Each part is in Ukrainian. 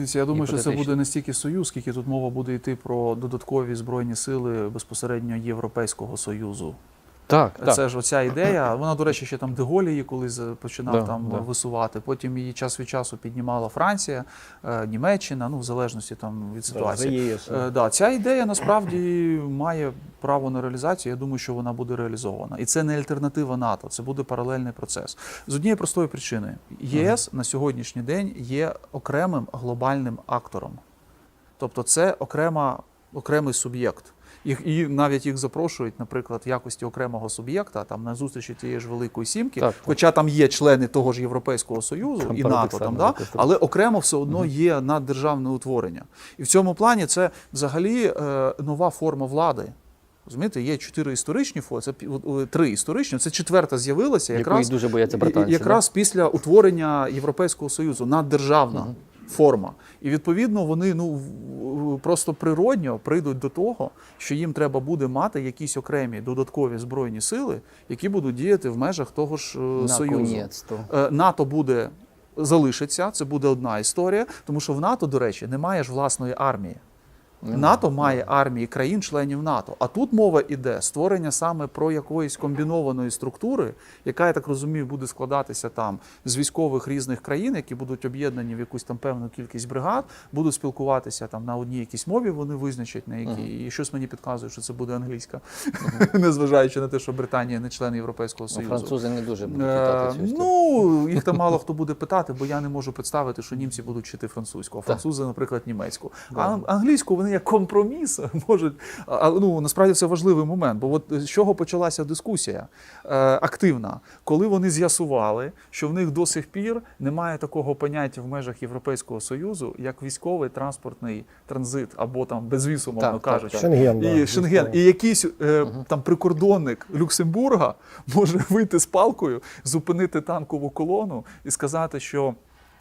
Дивіться, я думаю, що це буде не стільки союз, скільки тут мова буде йти про додаткові збройні сили безпосередньо Європейського союзу. Так, так. Це ж оця ідея. Вона, до речі, ще там Деголь її колись починав Да, там да. висувати. Потім її час від часу піднімала Франція, е, Німеччина, ну в залежності там від ситуації. ЄС. Е, да, ця ідея насправді має право на реалізацію. Я думаю, що вона буде реалізована. І це не альтернатива НАТО, це буде паралельний процес. З однієї простої причини: ЄС на сьогоднішній день є окремим глобальним актором. Тобто, це окрема, окремий суб'єкт. Їх і навіть їх запрошують, наприклад, в якості окремого суб'єкта там на зустрічі тієї ж великої сімки, Так. хоча там є члени того ж Європейського союзу Там і НАТО, там да, але окремо все одно є наддержавне утворення. І в цьому плані це взагалі е, нова форма влади. Розумієте, є чотири історичні форми, це три історичні. Це четверта з'явилася якраз дуже бояться і- британці. якраз після утворення Європейського Союзу наддержавна форма. І відповідно вони ну просто природньо прийдуть до того, що їм треба буде мати якісь окремі додаткові збройні сили, які будуть діяти в межах того ж е, союзу. Е, НАТО буде залишиться, це буде одна історія, тому що в НАТО, до речі, немає ж власної армії. НАТО має армії країн-членів НАТО. А тут мова іде створення саме про якоїсь комбінованої структури, яка, я так розумію, буде складатися там з військових різних країн, які будуть об'єднані в якусь там певну кількість бригад, будуть спілкуватися там на одній якійсь мові. Вони визначать на якій. І щось мені підказує, що це буде англійська, незважаючи на те, що Британія не член Європейського Ну, Союзу. французи не дуже будуть Е, питати цю. Ну, їх там мало хто буде питати, бо я не можу представити, що німці будуть вчити французьку, а французи, наприклад, німецьку. А англійську вони як компроміс можуть. Ну, насправді це важливий момент. Бо от з чого почалася дискусія е, активна, коли вони з'ясували, що в них до сих пір немає такого поняття в межах Європейського Союзу, як військовий транспортний транзит або там безвіз, умовно Так, кажучи. так. Шенген, да, І Шенген, і якийсь е, там прикордонник Люксембурга може вийти з палкою, зупинити танкову колону і сказати, що.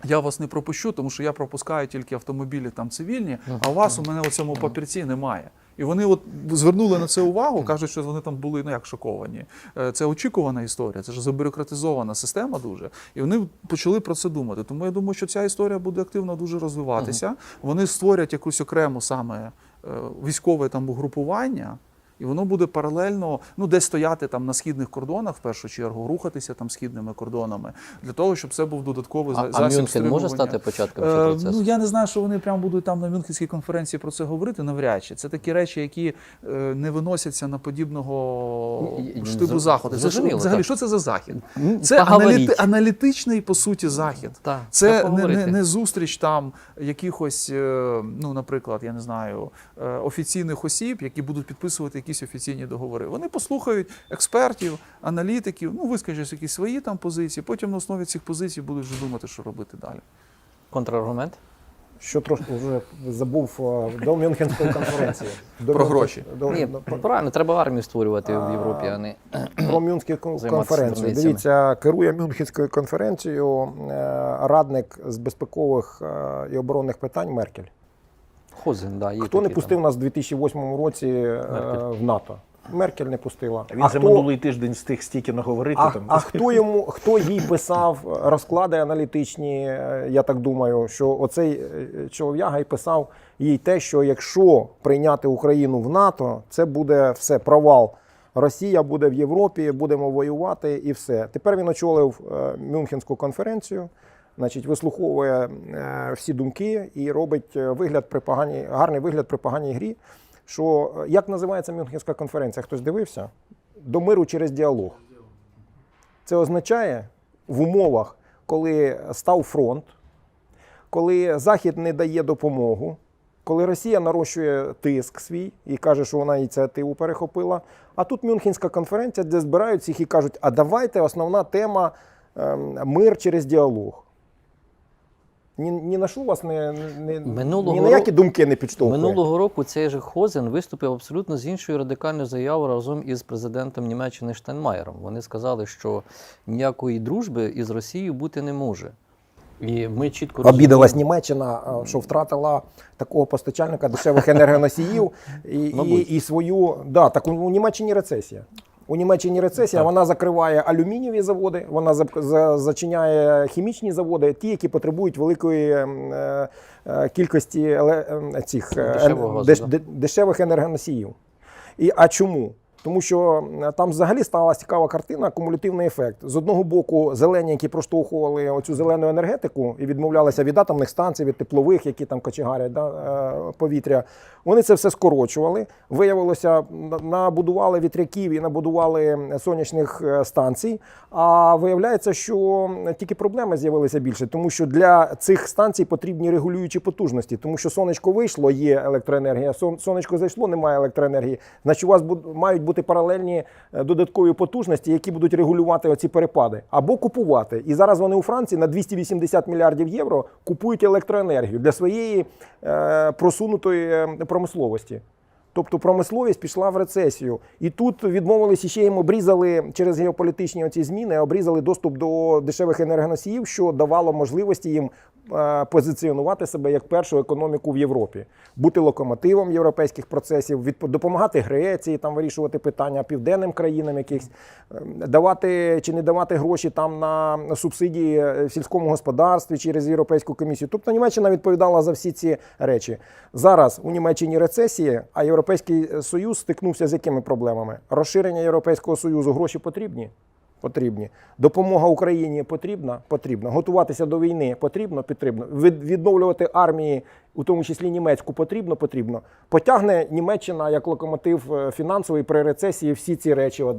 Я вас не пропущу, тому що я пропускаю тільки автомобілі там цивільні, а у вас у мене у цьому папірці немає. І вони от звернули на це увагу, кажуть, що вони там були ну як шоковані. Е, Це очікувана історія, це ж забюрократизована система дуже. І вони почали про це думати. Тому я думаю, що ця історія буде активно дуже розвиватися. Вони створять якусь окрему саме е, військове там угрупування. І воно буде паралельно ну десь стояти там на східних кордонах в першу чергу, рухатися там східними кордонами для того, щоб це був додатковий А, за- а Мюнхен може стати початком Е, цього процесу? Ну я не знаю, що вони прямо будуть там на Мюнхенській конференції про це говорити. Навряд чи це такі речі, які е, не виносяться на подібного ні, штибу заходу. Це що, взагалі, що це за захід? Це аналіти- аналітичний по суті захід. Так, Це не, не, не зустріч там якихось, е, ну, наприклад, я не знаю, е, офіційних осіб, які будуть підписувати якісь офіційні договори. Вони послухають експертів, аналітиків, ну вискажуть якісь свої там позиції. Потім на основі цих позицій будуть вже думати, що робити далі. Контраргумент? Що трошки вже забув до Мюнхенської конференції. До Про гроші. До, Ні, до- правильно, треба армію створювати в Європі, а не про Мюнхенську конференцію. Дивіться, керує Мюнхенською конференцією е, радник з безпекових е, і оборонних питань Меркель. Хозин. Да, є Хто не пустив там. нас у 2008 році е, Меркель. в НАТО? Меркель не пустила. Він а за хто- минулий тиждень встиг стільки наговорити А, там. а хто йому хто їй писав розклади аналітичні? е, Я так думаю, що оцей е, чолов'яга й писав їй те, що якщо прийняти Україну в НАТО, це буде все провал. Росія буде в Європі, будемо воювати і все. Тепер він очолив е, Мюнхенську конференцію. Значить, вислуховує е, всі думки і робить е, вигляд при поганій, гарний вигляд при поганій грі. Що е, як називається Мюнхенська конференція? Хтось дивився? До миру через діалог. Це означає в умовах, коли став фронт, коли Захід не дає допомогу, коли Росія нарощує тиск свій і каже, що вона ініціативу перехопила. А тут Мюнхенська конференція, де збирають всіх і кажуть, а давайте основна тема ем, мир через діалог. Ні, ні на що вас не, не, Минулого ні на які думки не підштовхує. Минулого року цей же Хозен виступив абсолютно з іншою радикальною заявою разом із президентом Німеччини Штайнмаєром. Вони сказали, що ніякої дружби із Росією бути не може. І ми чітко Обідалась Німеччина, що втратила такого постачальника дешевих енергоносіїв і, і, і свою. Да, так у, у Німеччині рецесія. У Німеччині рецесія, вона закриває алюмінієві заводи, вона за- за- зачиняє хімічні заводи, ті, які потребують великої ем, е, е, кількості ем, цих е, дешевих, газу, деш- да. де- дешевих енергоносіїв. І, а чому? Тому що е, там взагалі сталася цікава картина, кумулятивний ефект. З одного боку, зелені, які проштовхували оцю зелену енергетику і відмовлялися від атомних станцій, від теплових, які там кочегарять да, е, повітря. Вони це все скорочували. Виявилося, набудували вітряків і набудували сонячних е, станцій. А виявляється, що тільки проблеми з'явилися більше, тому що для цих станцій потрібні регулюючі потужності, тому що сонечко вийшло, є електроенергія, сонечко зайшло, немає електроенергії. Значить, у вас мають бути паралельні е, додаткові потужності, які будуть регулювати оці перепади, або купувати. І зараз вони у Франції на 280 мільярдів євро купують електроенергію для своєї е, просунутої е, промисловості. Тобто промисловість пішла в рецесію. І тут відмовилися ще їм обрізали через геополітичні оці зміни, обрізали доступ до дешевих енергоносіїв, що давало можливості їм позиціонувати себе як першу економіку в Європі, бути локомотивом європейських процесів, допомагати Греції, там вирішувати питання південним країнам, якихось е, давати чи не давати гроші там на субсидії е, в сільському господарстві через Європейську комісію. Тобто Німеччина відповідала за всі ці речі. Зараз у Німеччині рецесія, а Європейський Союз стикнувся з якими проблемами? Розширення Європейського Союзу гроші потрібні? Потрібні. Допомога Україні потрібна? Потрібна. Готуватися до війни потрібно? Потрібно. Відновлювати армії, у тому числі німецьку, потрібно? Потрібно. Потягне Німеччина як локомотив е, фінансовий при рецесії всі ці речі.